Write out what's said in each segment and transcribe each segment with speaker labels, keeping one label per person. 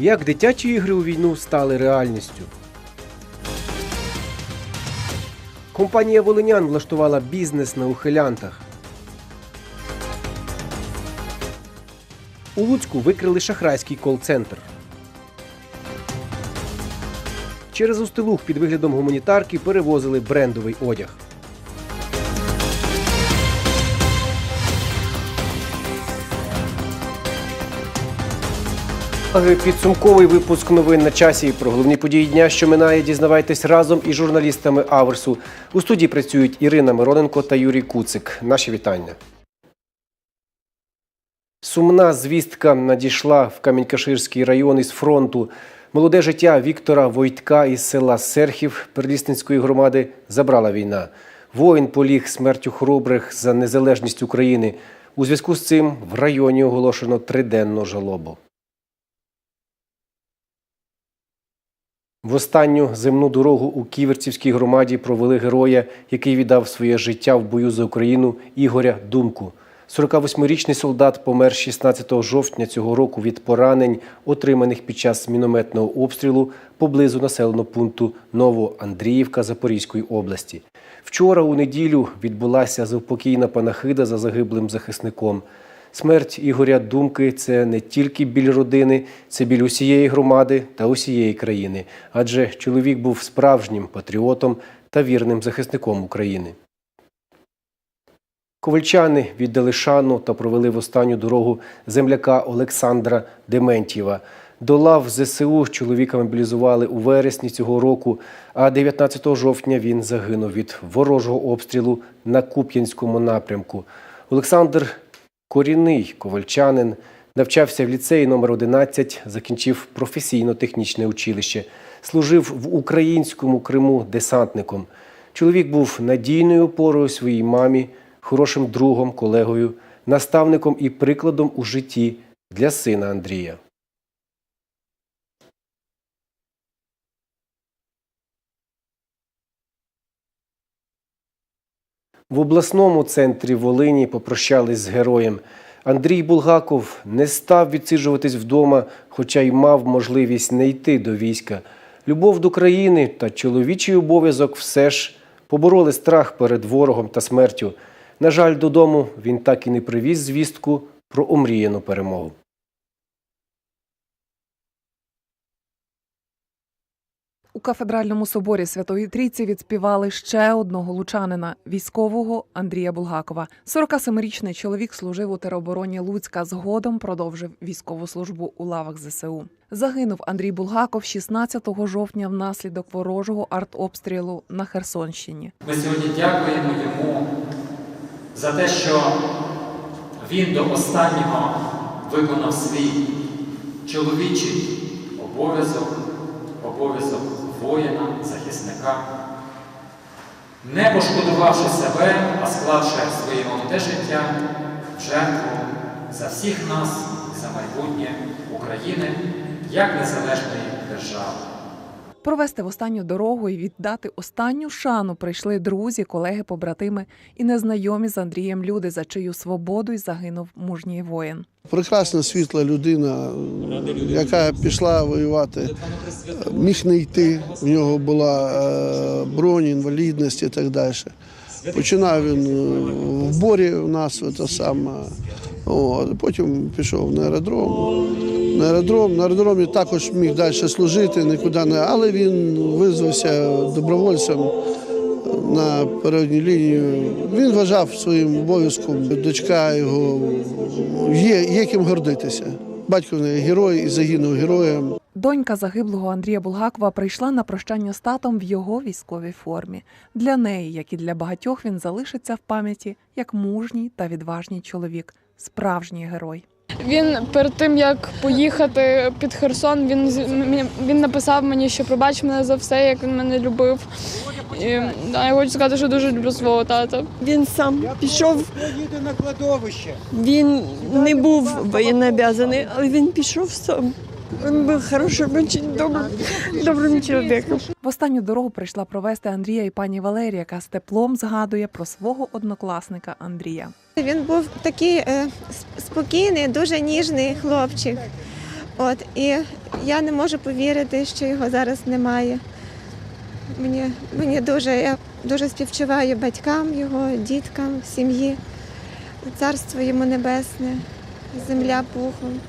Speaker 1: Як дитячі ігри у війну стали реальністю? Компанія Волинян влаштувала бізнес на ухилянтах. У Луцьку викрили шахрайський кол-центр. Через Устилух під виглядом гуманітарки перевозили брендовий одяг. Підсумковий випуск новин на часі. Про головні події дня, що минає, дізнавайтесь разом із журналістами Аверсу. У студії працюють Ірина Мироненко та Юрій Куцик. Наші вітання. Сумна звістка надійшла в Камінь-Каширський район із фронту. Молоде життя Віктора Войтка із села Серхів Перелісницької громади забрала війна. Воїн поліг смертю хоробрих за незалежність України. У зв'язку з цим в районі оголошено триденну жалобу. В останню земну дорогу у Ківерцівській громаді провели героя, який віддав своє життя в бою за Україну Ігоря Думку. 48-річний солдат помер 16 жовтня цього року від поранень, отриманих під час мінометного обстрілу поблизу населеного пункту Новоандріївка Запорізької області. Вчора у неділю відбулася заупокійна панахида за загиблим захисником. Смерть Ігоря Думки це не тільки біль родини, це біль усієї громади та усієї країни, адже чоловік був справжнім патріотом та вірним захисником України. Ковальчани віддали шану та провели в останню дорогу земляка Олександра Дементьєва. До лав ЗСУ чоловіка мобілізували у вересні цього року, а 19 жовтня він загинув від ворожого обстрілу на Куп'янському напрямку. Олександр корінний ковальчанин, навчався в ліцеї номер 11 закінчив професійно-технічне училище, служив в українському Криму десантником. Чоловік був надійною опорою своїй мамі, хорошим другом, колегою, наставником і прикладом у житті для сина Андрія. В обласному центрі Волині попрощались з героєм. Андрій Булгаков не став відсиджуватись вдома, хоча й мав можливість не йти до війська. Любов до країни та чоловічий обов'язок все ж побороли страх перед ворогом та смертю. На жаль, додому він так і не привіз звістку про омріяну перемогу.
Speaker 2: У кафедральному соборі Святої Трійці відспівали ще одного лучанина військового Андрія Булгакова. 47-річний чоловік служив у теробороні Луцька. Згодом продовжив військову службу у лавах ЗСУ. Загинув Андрій Булгаков 16 жовтня внаслідок ворожого артобстрілу на Херсонщині.
Speaker 3: Ми сьогодні дякуємо йому за те, що він до останнього виконав свій чоловічий обов'язок, обов'язок воїна, захисника, не пошкодувавши себе, а склавши своє молоде життя в жертву за всіх нас і за майбутнє України як незалежної держави.
Speaker 2: Провести в останню дорогу і віддати останню шану прийшли друзі, колеги, побратими і незнайомі з Андрієм люди, за чию свободу й загинув мужній воїн.
Speaker 4: Прекрасна світла людина, яка пішла воювати, міг не йти. В нього була е, бронь, інвалідність і так далі. Починав він е, в борі у нас це саме. От, потім пішов на аеродром. На аеродром, на аеродромі також міг далі служити, нікуди не, але він визвався добровольцем на передню лінію. Він вважав своїм обов'язком. Дочка його є, є ким гордитися. Батько в неї герой і загинув героєм.
Speaker 2: Донька загиблого Андрія Булгакова прийшла на прощання з татом в його військовій формі. Для неї, як і для багатьох, він залишиться в пам'яті як мужній та відважний чоловік, справжній герой.
Speaker 5: Він перед тим як поїхати під Херсон, він він написав мені, що пробач мене за все, як він мене любив. І да, я хочу сказати, що дуже люблю свого тата.
Speaker 6: Він сам пішов.
Speaker 7: Їде на кладовище.
Speaker 6: Він не був воєннообов'язаний, але він пішов сам. Він був хорошим, дуже добрим, добрим чоловіком.
Speaker 2: В останню дорогу прийшла провести Андрія і пані Валерія, яка з теплом згадує про свого однокласника Андрія.
Speaker 8: Він був такий е, спокійний, дуже ніжний хлопчик. От і я не можу повірити, що його зараз немає. Мені, мені дуже, я дуже співчуваю батькам, його діткам, сім'ї. Царство йому небесне, земля пухом.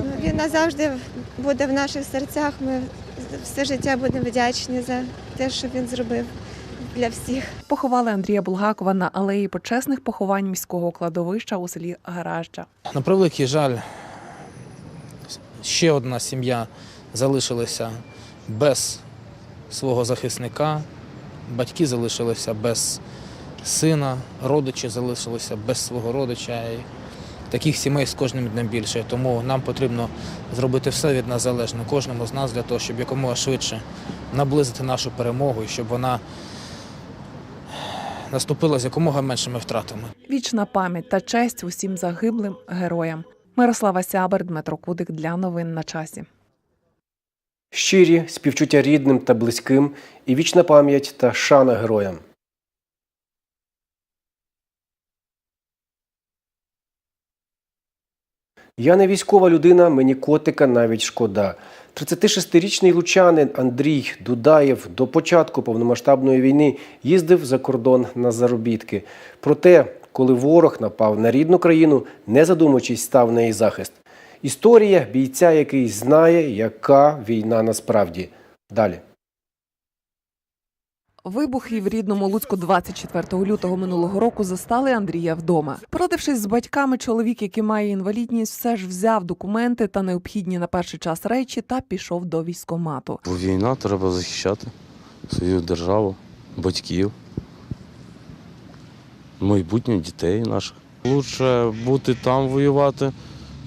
Speaker 8: Ну, Він назавжди буде в наших серцях. Ми все життя будемо вдячні за те, що він зробив для всіх.
Speaker 2: Поховали Андрія Булгакова на алеї почесних поховань міського кладовища у селі Гаражджа.
Speaker 9: На превеликий жаль, ще одна сім'я залишилася без свого захисника, батьки залишилися без сина, родичі залишилися без свого родича. Таких сімей з кожним днем більше. Тому нам потрібно зробити все від нас залежне, кожному з нас для того, щоб якомога швидше наблизити нашу перемогу і щоб вона наступила з якомога меншими втратами.
Speaker 2: Вічна пам'ять та честь усім загиблим героям. Мирослава Сябер, Дмитро Кудик для новин на часі.
Speaker 1: Щирі співчуття рідним та близьким і вічна пам'ять та шана героям. Я не військова людина, мені котика навіть шкода. 36-річний лучанин Андрій Дудаєв до початку повномасштабної війни їздив за кордон на заробітки. Проте, коли ворог напав на рідну країну, не задумуючись, став на її захист. Історія бійця, який знає, яка війна насправді. Далі.
Speaker 2: Вибухи в рідному Луцьку 24 лютого минулого року застали Андрія вдома. Порадившись з батьками, чоловік, який має інвалідність, все ж взяв документи та необхідні на перший час речі та пішов до військомату.
Speaker 10: Війна треба захищати свою державу, батьків, майбутнє дітей наших. Лучше бути там воювати,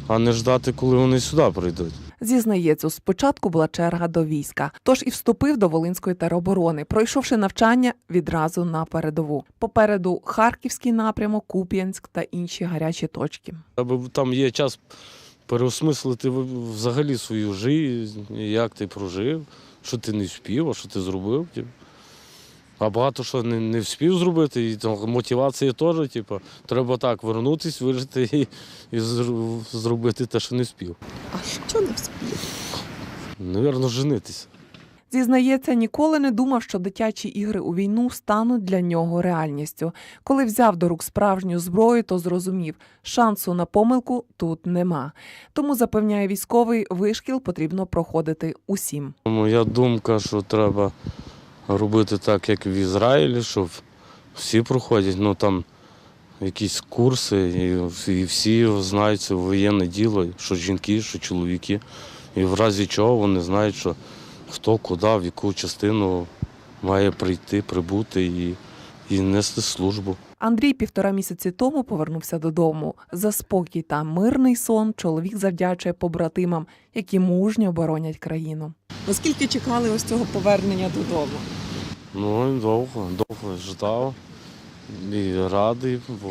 Speaker 10: а не ждати, коли вони сюди прийдуть.
Speaker 2: Зізнається, спочатку була черга до війська, тож і вступив до Волинської тероборони, пройшовши навчання відразу на передову. Попереду Харківський напрямок, Куп'янськ та інші гарячі точки.
Speaker 10: Аби там є час переосмислити взагалі свою життя, як ти прожив, що ти не спів, а що ти зробив. А багато що не, не вспів зробити, і там, мотивація теж, типу, треба так вернутися, вижити і, і зробити те, що не вспів.
Speaker 6: А що не вспів?
Speaker 10: Навірно, женитися.
Speaker 2: Зізнається, ніколи не думав, що дитячі ігри у війну стануть для нього реальністю. Коли взяв до рук справжню зброю, то зрозумів, шансу на помилку тут нема. Тому запевняє військовий, вишкіл потрібно проходити усім.
Speaker 10: Моя думка, що треба робити так, як в Ізраїлі, щоб всі проходять, ну там якісь курси, і, і всі знають це воєнне діло, що жінки, що чоловіки. І в разі чого вони знають, що хто куди, в яку частину має прийти, прибути і, і нести службу.
Speaker 2: Андрій півтора місяці тому повернувся додому. За спокій та мирний сон чоловік завдячує побратимам, які мужньо боронять країну.
Speaker 6: Оскільки чекали ось цього повернення додому?
Speaker 10: Ну, довго, довго ждав і радий, бо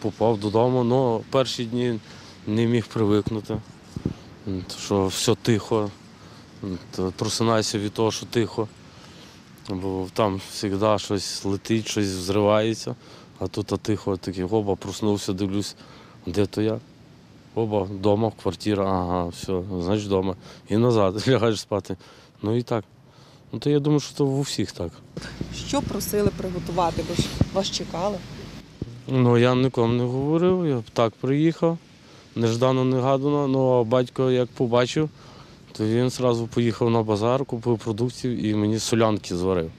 Speaker 10: попав додому, але перші дні не міг привикнути, що все тихо, просинайся від того, що тихо, бо там завжди щось летить, щось взривається, а тут а тихо, такий оба, проснувся, дивлюсь, де то я. Оба, вдома, квартира, ага, все, значить вдома. І назад лягаєш спати. Ну і так. Ну то я думаю, що це у всіх так.
Speaker 6: Що просили приготувати? Бо ж вас чекали.
Speaker 10: Ну я нікому не говорив, я так приїхав, неждано, негадано, ну а батько як побачив, то він одразу поїхав на базар, купив продуктів і мені солянки зварив.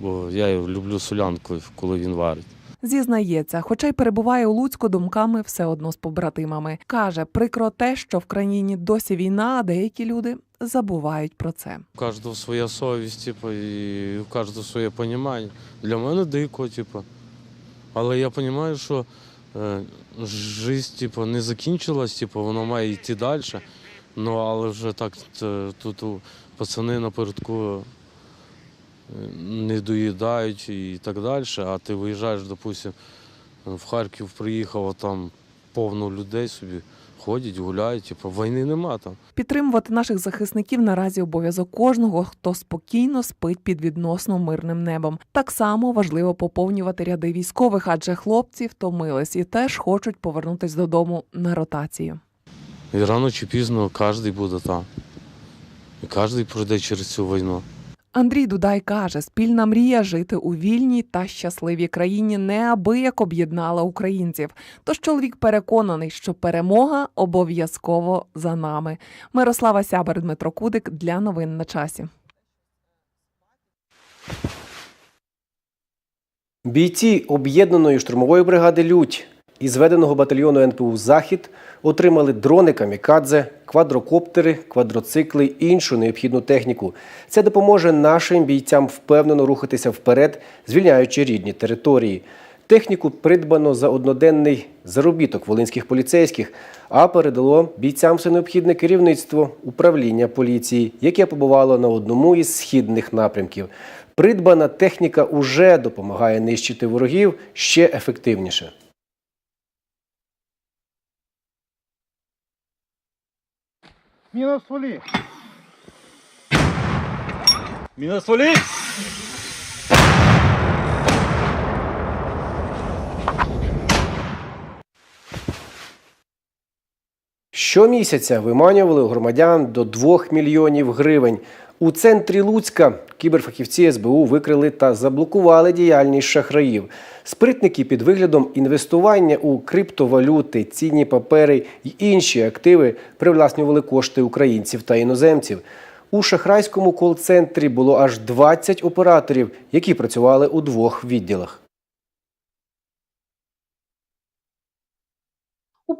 Speaker 10: Бо я люблю солянку, коли він варить.
Speaker 2: Зізнається, хоча й перебуває у Луцьку думками все одно з побратимами. Каже, прикро те, що в країні досі війна, а деякі люди забувають про це.
Speaker 10: У кожного своя совість, типу, і у кожного своє розуміння. Для мене дико, типу. Але я розумію, що е, життя типу, не закінчилась, типу, воно має йти далі. Ну, але вже так е, тут пацани напередку не доїдають і так далі. А ти виїжджаєш, допустим, в Харків приїхав, а там повно людей собі ходять, гуляють, типу, війни нема там.
Speaker 2: Підтримувати наших захисників наразі обов'язок кожного, хто спокійно спить під відносно мирним небом. Так само важливо поповнювати ряди військових, адже хлопці втомились і теж хочуть повернутись додому на ротацію.
Speaker 10: І рано чи пізно кожен буде там. І кожен пройде через цю війну.
Speaker 2: Андрій Дудай каже, спільна мрія жити у вільній та щасливій країні неабияк об'єднала українців. Тож чоловік переконаний, що перемога обов'язково за нами. Мирослава Сябер, Дмитро Кудик для новин на часі.
Speaker 1: Бійці об'єднаної штурмової бригади Лють із зведеного батальйону НПУ Захід отримали дрони камікадзе, квадрокоптери, квадроцикли і іншу необхідну техніку. Це допоможе нашим бійцям впевнено рухатися вперед, звільняючи рідні території. Техніку придбано за одноденний заробіток волинських поліцейських, а передало бійцям все необхідне керівництво управління поліції, яке побувало на одному із східних напрямків. Придбана техніка уже допомагає нищити ворогів ще ефективніше.
Speaker 7: Мінус стволі. Мінус стволі.
Speaker 1: Щомісяця виманювали громадян до 2 мільйонів гривень. У центрі Луцька кіберфахівці СБУ викрили та заблокували діяльність шахраїв. Спритники під виглядом інвестування у криптовалюти, цінні папери й інші активи привласнювали кошти українців та іноземців. У шахрайському кол-центрі було аж 20 операторів, які працювали у двох відділах.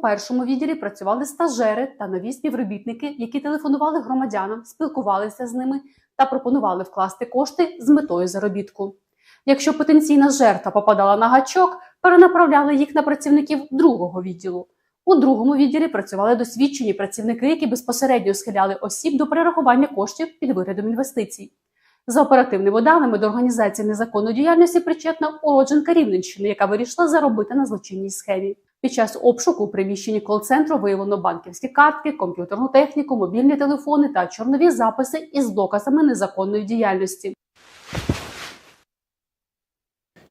Speaker 11: Першому відділі працювали стажери та нові співробітники, які телефонували громадянам, спілкувалися з ними та пропонували вкласти кошти з метою заробітку. Якщо потенційна жертва попадала на гачок, перенаправляли їх на працівників другого відділу. У другому відділі працювали досвідчені працівники, які безпосередньо схиляли осіб до перерахування коштів під виглядом інвестицій. За оперативними даними до організації незаконної діяльності причетна уродженка Рівненщини, яка вирішила заробити на злочинній схемі. Під час обшуку у приміщенні кол-центру виявлено банківські картки, комп'ютерну техніку, мобільні телефони та чорнові записи із доказами незаконної діяльності.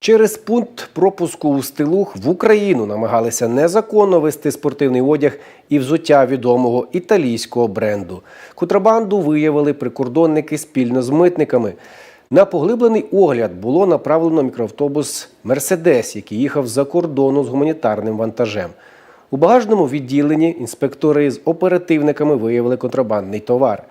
Speaker 1: Через пункт пропуску у Стилух в Україну намагалися незаконно вести спортивний одяг і взуття відомого італійського бренду. Контрабанду виявили прикордонники спільно з митниками. На поглиблений огляд було направлено мікроавтобус Мерседес, який їхав за кордону з гуманітарним вантажем. У багажному відділенні інспектори з оперативниками виявили контрабандний товар.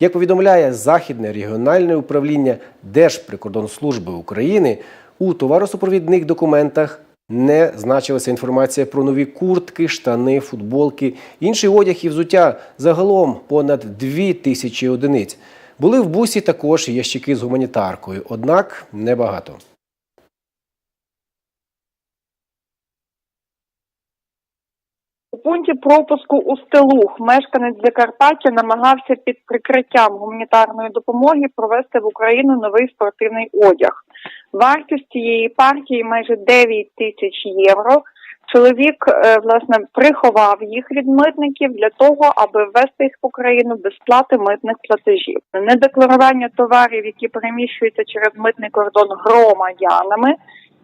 Speaker 1: Як повідомляє Західне регіональне управління Держприкордонслужби України, у товаросупровідних документах не значилася інформація про нові куртки, штани, футболки, інший одяг і взуття загалом понад дві тисячі одиниць. Були в бусі також ящики з гуманітаркою, однак небагато.
Speaker 12: У пункті пропуску у Стелух мешканець Закарпаття намагався під прикриттям гуманітарної допомоги провести в Україну новий спортивний одяг. Вартість цієї партії майже 9 тисяч євро. Чоловік е, власне приховав їх від митників для того, аби ввести їх в Україну без сплати митних платежів. Недекларування товарів, які переміщуються через митний кордон громадянами,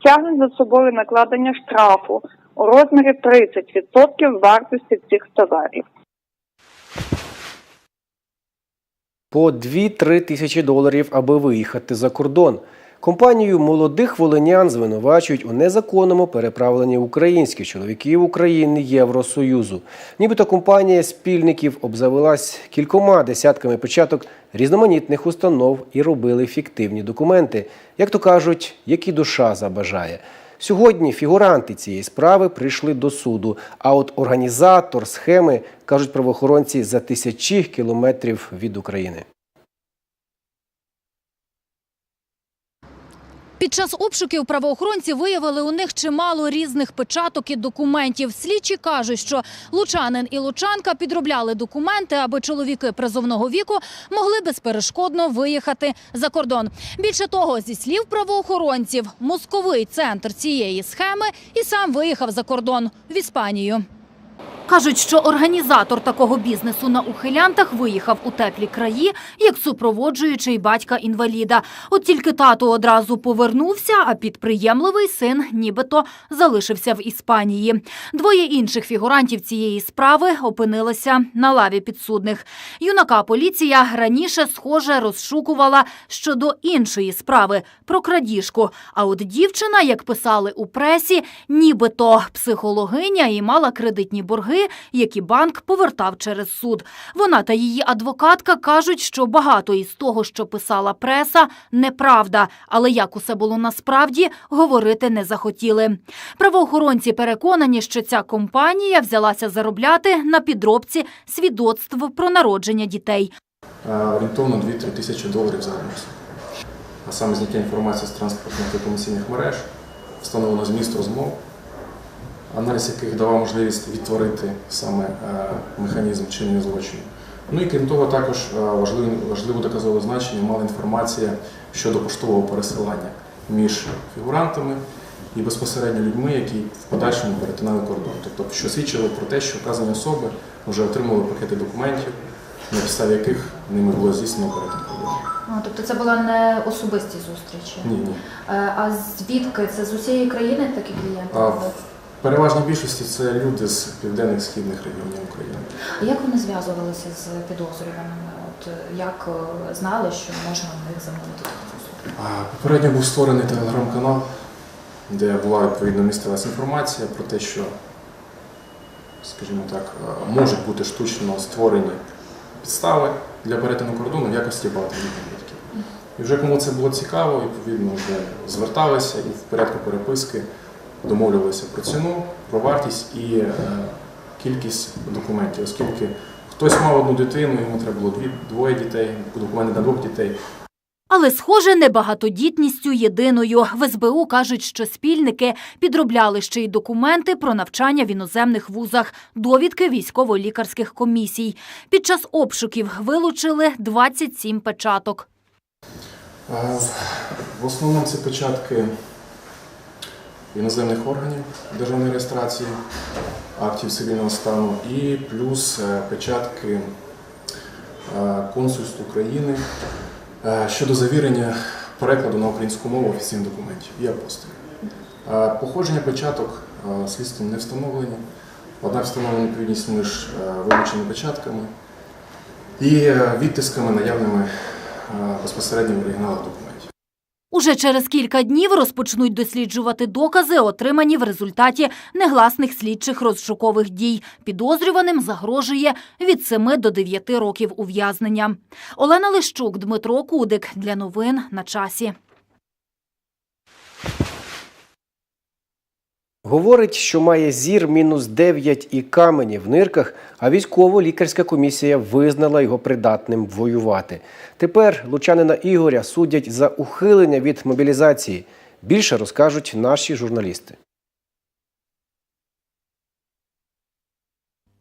Speaker 12: тягне за собою накладення штрафу у розмірі 30% вартості цих товарів.
Speaker 1: По 2-3 тисячі доларів, аби виїхати за кордон. Компанію молодих волинян звинувачують у незаконному переправленні українських чоловіків України Євросоюзу. Нібито компанія спільників обзавелась кількома десятками початок різноманітних установ і робили фіктивні документи, як то кажуть, які душа забажає. Сьогодні фігуранти цієї справи прийшли до суду. А от організатор схеми кажуть правоохоронці за тисячі кілометрів від України.
Speaker 13: Під час обшуків правоохоронці виявили у них чимало різних печаток і документів. Слідчі кажуть, що лучанин і лучанка підробляли документи, аби чоловіки призовного віку могли безперешкодно виїхати за кордон. Більше того, зі слів правоохоронців, мозковий центр цієї схеми і сам виїхав за кордон в Іспанію. Кажуть, що організатор такого бізнесу на ухилянтах виїхав у теплі краї, як супроводжуючий батька інваліда. От тільки тато одразу повернувся, а підприємливий син нібито залишився в Іспанії. Двоє інших фігурантів цієї справи опинилися на лаві підсудних. Юнака поліція раніше, схоже, розшукувала щодо іншої справи про крадіжку. А от дівчина, як писали у пресі, нібито психологиня і мала кредитні борги, які банк повертав через суд. Вона та її адвокатка кажуть, що багато із того, що писала преса, неправда. Але як усе було насправді, говорити не захотіли. Правоохоронці переконані, що ця компанія взялася заробляти на підробці свідоцтв про народження дітей.
Speaker 14: Е, орієнтовно 2-3 тисячі доларів за місяць. А саме зняття інформації з транспортних та комісійних мереж, встановлено зміст розмов, аналіз яких давав можливість відтворити саме е, механізм чинення злочину. Ну і крім того, також е, важливе, доказове значення мала інформація щодо поштового пересилання між фігурантами і безпосередньо людьми, які в подальшому перетинали кордон. Тобто, що свідчило про те, що вказані особи вже отримали пакети документів, на підставі яких ними було здійснено перетин кордону.
Speaker 15: А, тобто це була не особисті зустрічі.
Speaker 14: Ні, ні.
Speaker 15: Е, А звідки? Це з усієї країни такі клієнти?
Speaker 14: В більшості це люди з південних східних регіонів України.
Speaker 15: А як вони зв'язувалися з підозрюваними? От е, як е, знали, що можна в них замовити послугу?
Speaker 14: Попередньо був створений телеграм-канал, де була відповідно містилась інформація про те, що, скажімо так, е, можуть бути штучно створені підстави для перетину кордону в якості багатодітних батьків. І вже кому це було цікаво, відповідно, вже зверталися і в порядку переписки домовлювалися про ціну, про вартість і е, кількість документів, оскільки хтось мав одну дитину, йому треба було дві, двоє дітей, документи на двох дітей.
Speaker 13: Але, схоже, небагатодітністю єдиною. В СБУ кажуть, що спільники підробляли ще й документи про навчання в іноземних вузах, довідки військово-лікарських комісій. Під час обшуків вилучили 27 печаток.
Speaker 14: Е, В основному це печатки іноземних органів державної реєстрації, актів цивільного стану і плюс е, печатки е, консульств України е, щодо завірення перекладу на українську мову офіційних документів і апостолів. Походження печаток слідством не встановлені, однак встановлена відповідність між вилученими печатками і відтисками наявними безпосередньо в оригіналах документів.
Speaker 13: Уже через кілька днів розпочнуть досліджувати докази, отримані в результаті негласних слідчих розшукових дій. Підозрюваним загрожує від 7 до 9 років ув'язнення. Олена Лищук, Дмитро Кудик. Для новин на часі.
Speaker 1: Говорить, що має зір мінус 9 і камені в нирках, а військово-лікарська комісія визнала його придатним воювати. Тепер лучанина Ігоря судять за ухилення від мобілізації. Більше розкажуть наші журналісти.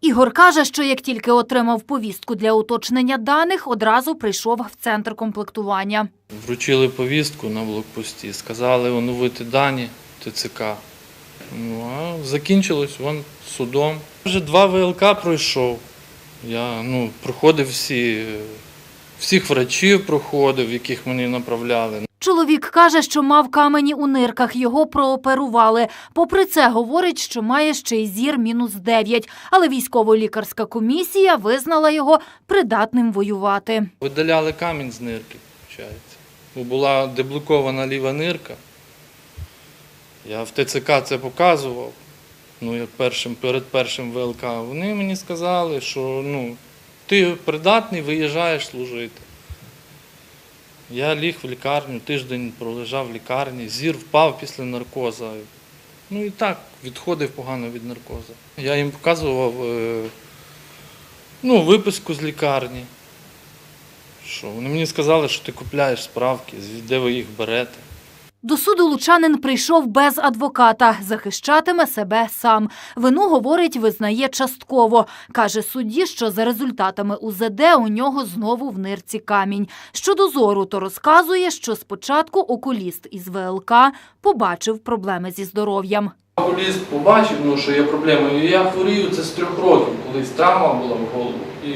Speaker 13: Ігор каже, що як тільки отримав повістку для уточнення даних, одразу прийшов в центр комплектування.
Speaker 16: Вручили повістку на блокпості, сказали оновити дані ТЦК. Ну, а закінчилось вон судом. Вже два ВЛК пройшов. Я ну, проходив всі, всіх врачів проходив, яких мені направляли.
Speaker 13: Чоловік каже, що мав камені у нирках, його прооперували. Попри це, говорить, що має ще й зір мінус 9, але військово-лікарська комісія визнала його придатним воювати.
Speaker 16: Видаляли камінь з нирки, виходить. Бо була деблокована ліва нирка. Я в ТЦК це показував. Ну, як першим, перед першим ВЛК. Вони мені сказали, що ну, ти придатний, виїжджаєш служити. Я ліг в лікарню, тиждень пролежав в лікарні, зір впав після наркоза. Ну і так, відходив погано від наркоза. Я їм показував е, ну, виписку з лікарні. Що вони мені сказали, що ти купляєш справки, де ви їх берете.
Speaker 13: До суду лучанин прийшов без адвоката, захищатиме себе сам. Вину, говорить, визнає частково. Каже судді, що за результатами УЗД у нього знову в нирці камінь. Щодо зору, то розказує, що спочатку окуліст із ВЛК побачив проблеми зі здоров'ям.
Speaker 16: Футболіст побачив, ну, що є проблема. І я хворію це з трьох років, колись травма була в голову. І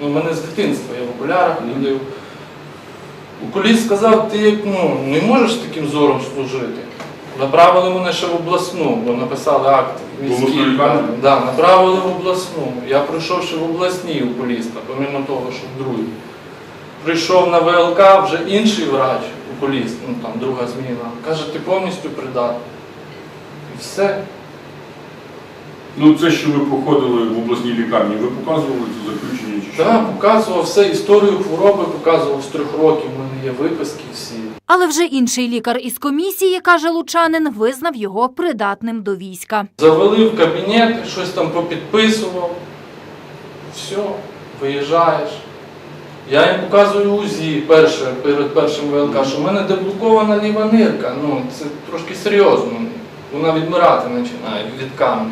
Speaker 16: ну, мене з дитинства, я в окулярах ходив. Окуліст сказав, ти ну, не можеш таким зором служити. Направили мене ще в обласну, бо написали акт лікарні. Да, направили в обласну. Я прийшов ще в обласній окуліста, помимо того, що в другій. Прийшов на ВЛК вже інший врач, окуліст, ну там друга зміна. Каже, ти повністю придатний. І все.
Speaker 17: Ну це що ви проходили в обласній лікарні, ви показували це заключення чи що?
Speaker 16: Так, показував все, історію хвороби показував з трьох років, в мене є виписки всі.
Speaker 13: Але вже інший лікар із комісії, каже лучанин, визнав його придатним до війська.
Speaker 16: Завели в кабінет, щось там попідписував. Все, виїжджаєш. Я їм показую УЗІ перше, перед першим ВЛК, що в мене деблокована ліва нирка. Ну, це трошки серйозно. Вона відмирати починає від камню.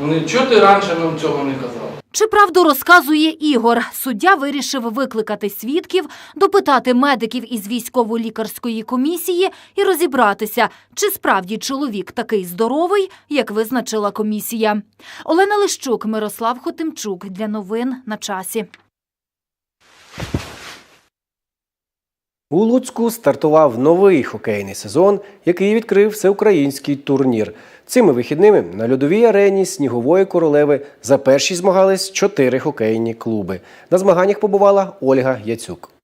Speaker 16: Вони, чого ти раніше нам цього не казав?
Speaker 13: Чи правду розказує Ігор? Суддя вирішив викликати свідків, допитати медиків із військово-лікарської комісії і розібратися, чи справді чоловік такий здоровий, як визначила комісія. Олена Лищук, Мирослав Хотимчук для новин на часі.
Speaker 1: У Луцьку стартував новий хокейний сезон, який відкрив всеукраїнський турнір. Цими вихідними на льодовій арені Снігової королеви за перші змагались чотири хокейні клуби. На змаганнях побувала Ольга Яцюк.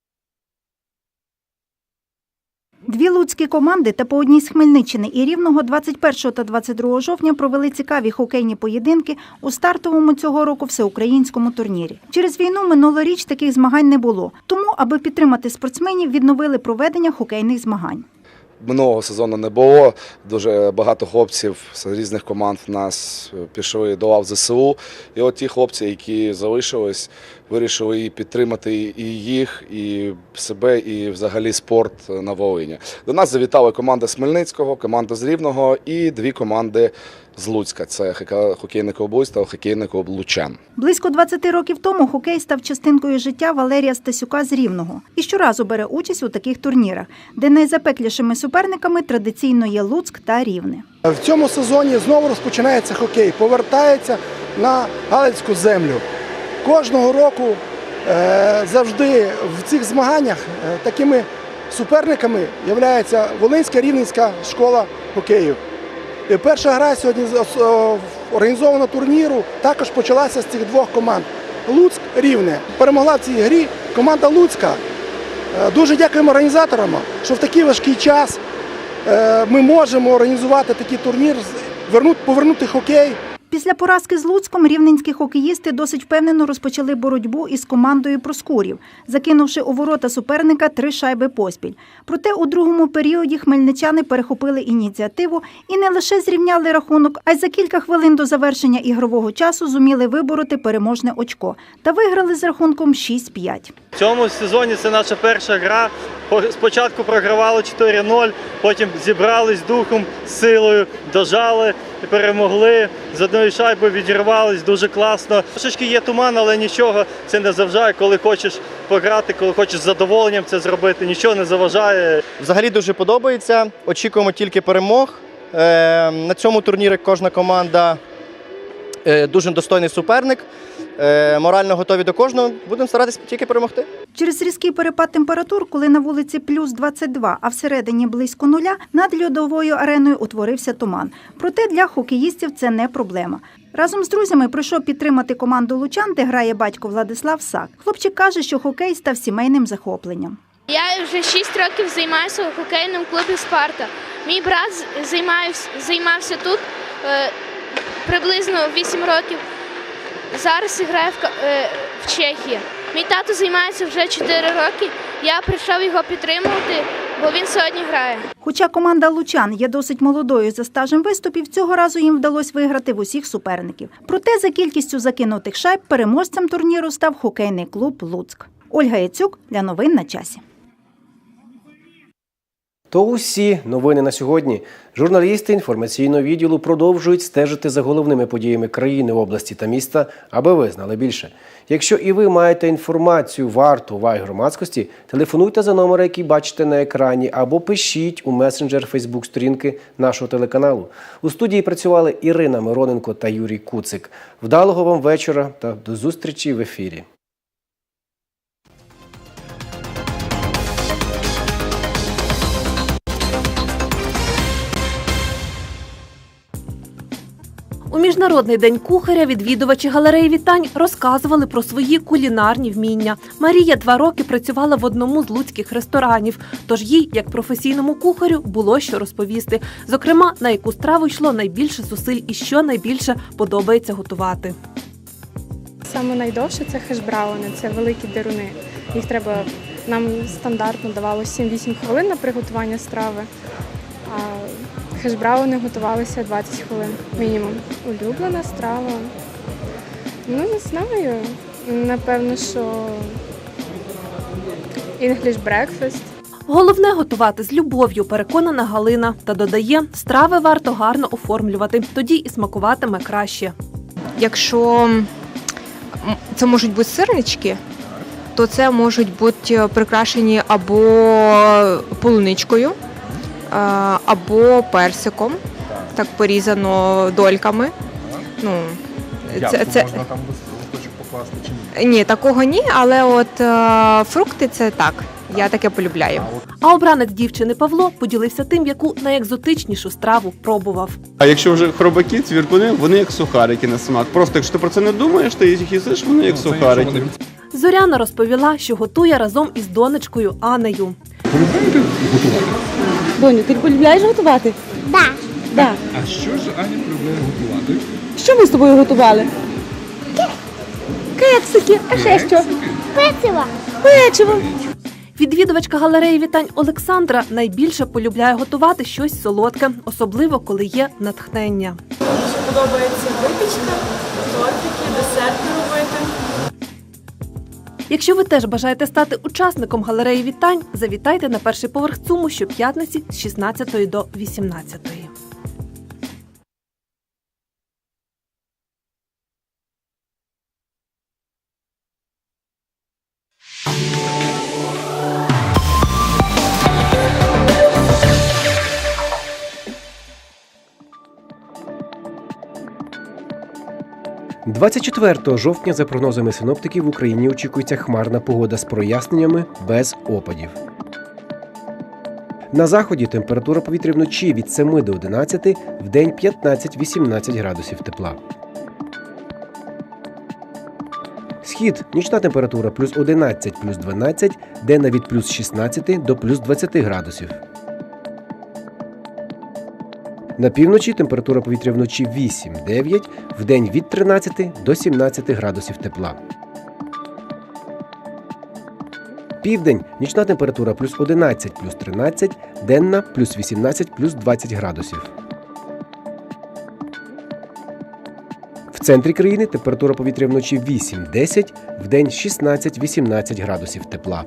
Speaker 18: Дві луцькі команди та по одній з Хмельниччини і Рівного 21 та 22 жовтня провели цікаві хокейні поєдинки у стартовому цього року всеукраїнському турнірі. Через війну минулоріч таких змагань не було. Тому, аби підтримати спортсменів, відновили проведення хокейних змагань.
Speaker 19: Минулого сезону не було. Дуже багато хлопців з різних команд в нас пішли до лав ЗСУ. І от ті хлопці, які залишились, вирішили і підтримати і їх, і себе, і взагалі спорт на Волині. До нас завітали команда Смельницького, команда з Рівного і дві команди з Луцька. Це хоке- хокейний клуб та хокейний клуб Лучан.
Speaker 18: Близько 20 років тому хокей став частинкою життя Валерія Стасюка з Рівного і щоразу бере участь у таких турнірах, де найзапеклішими суперниками традиційно є Луцьк та Рівне.
Speaker 20: В цьому сезоні знову розпочинається хокей, повертається на Галицьку землю. Кожного року е, завжди в цих змаганнях е, такими суперниками є Волинська рівненська школа хокею. І перша гра сьогодні організована турніру також почалася з цих двох команд. Луцьк Рівне. Перемогла в цій грі команда Луцька. Е, Дуже дякуємо організаторам, що в такий важкий час е, ми можемо організувати такий турнір, повернути хокей.
Speaker 18: Після поразки з Луцьком рівненські хокеїсти досить впевнено розпочали боротьбу із командою Проскурів, закинувши у ворота суперника три шайби поспіль. Проте у другому періоді хмельничани перехопили ініціативу і не лише зрівняли рахунок, а й за кілька хвилин до завершення ігрового часу зуміли вибороти переможне очко та виграли з рахунком 6-5.
Speaker 7: В цьому сезоні це наша перша гра. Спочатку програвали 4-0, потім зібрались духом, силою, дожали, перемогли. З одної шайби відірвались дуже класно. Трошечки є туман, але нічого це не заважає. Коли хочеш пограти, коли хочеш з задоволенням це зробити, нічого не заважає.
Speaker 21: Взагалі дуже подобається. Очікуємо тільки перемог. Е, На цьому турнірі кожна команда е, дуже достойний суперник. Е, Морально готові до кожного. Будемо старатися тільки перемогти.
Speaker 18: Через різкий перепад температур, коли на вулиці плюс 22, а всередині близько нуля, над льодовою ареною утворився туман. Проте для хокеїстів це не проблема. Разом з друзями прийшов підтримати команду Лучан, де грає батько Владислав Сак. Хлопчик каже, що хокей став сімейним захопленням.
Speaker 22: Я вже 6 років займаюся у хокейному клубі Спарта. Мій брат займався, тут е, приблизно 8 років. Зараз грає в, е, в Чехії. Мій тато займається вже 4 роки. Я прийшов його підтримувати, бо він сьогодні грає.
Speaker 18: Хоча команда Лучан є досить молодою за стажем виступів, цього разу їм вдалося виграти в усіх суперників. Проте за кількістю закинутих шайб переможцем турніру став хокейний клуб Луцьк. Ольга Яцюк для новин на часі.
Speaker 1: То усі новини на сьогодні. Журналісти інформаційного відділу продовжують стежити за головними подіями країни, області та міста, аби ви знали більше. Якщо і ви маєте інформацію варту уваги громадськості, телефонуйте за номер, який бачите на екрані, або пишіть у месенджер Фейсбук сторінки нашого телеканалу. У студії працювали Ірина Мироненко та Юрій Куцик. Вдалого вам вечора та до зустрічі в ефірі.
Speaker 23: У міжнародний день кухаря відвідувачі галереї вітань розказували про свої кулінарні вміння. Марія два роки працювала в одному з луцьких ресторанів, тож їй, як професійному кухарю, було що розповісти. Зокрема, на яку страву йшло найбільше зусиль і що найбільше подобається готувати.
Speaker 24: Саме найдовше це хешбрауни, це великі деруни. Їх треба нам стандартно давало 7-8 хвилин на приготування страви. Хешбрауни готувалися 20 хвилин мінімум. Улюблена страва. Ну, не знаю. Напевно, що English breakfast.
Speaker 23: Головне готувати з любов'ю, переконана Галина, та додає, страви варто гарно оформлювати, тоді і смакуватиме краще.
Speaker 25: Якщо це можуть бути сирнички, то це можуть бути прикрашені або полуничкою, або персиком, так порізано дольками. Ну, це, це...
Speaker 26: там листочок покласти чи ні?
Speaker 25: Ні, такого ні, але от е, фрукти це так. Я таке полюбляю.
Speaker 23: А обранець дівчини Павло поділився тим, яку найекзотичнішу страву пробував.
Speaker 27: А якщо вже хробаки, цвіркуни, вони як сухарики на смак. Просто якщо ти про це не думаєш, ти їх їсиш, вони як сухарики.
Speaker 23: Зоряна розповіла, що готує разом із донечкою Анею.
Speaker 28: Доню, ти полюбляєш готувати?
Speaker 29: Да.
Speaker 28: Да.
Speaker 26: А що ж Аня полюбляє готувати?
Speaker 28: Що ми з тобою готували? Кексики. А ще що?
Speaker 29: Пициво.
Speaker 28: Печиво.
Speaker 23: Відвідувачка галереї вітань Олександра найбільше полюбляє готувати щось солодке, особливо коли є натхнення.
Speaker 28: Подобається випічка, тортики, десерти робити.
Speaker 23: Якщо ви теж бажаєте стати учасником галереї вітань, завітайте на перший поверх ЦУМу щоп'ятниці з 16 до 18.
Speaker 1: – 24 жовтня, за прогнозами синоптиків, в Україні очікується хмарна погода з проясненнями без опадів. На заході температура повітря вночі від 7 до 11, в день 15-18 градусів тепла. Схід нічна температура плюс 11 плюс 12, денна від плюс 16 до плюс 20 градусів. На півночі температура повітря вночі 8-9, в день від 13 до 17 градусів тепла. Південь нічна температура плюс 11 плюс 13, денна плюс 18 плюс 20 градусів. В центрі країни температура повітря вночі 8-10, в день 16-18 градусів тепла.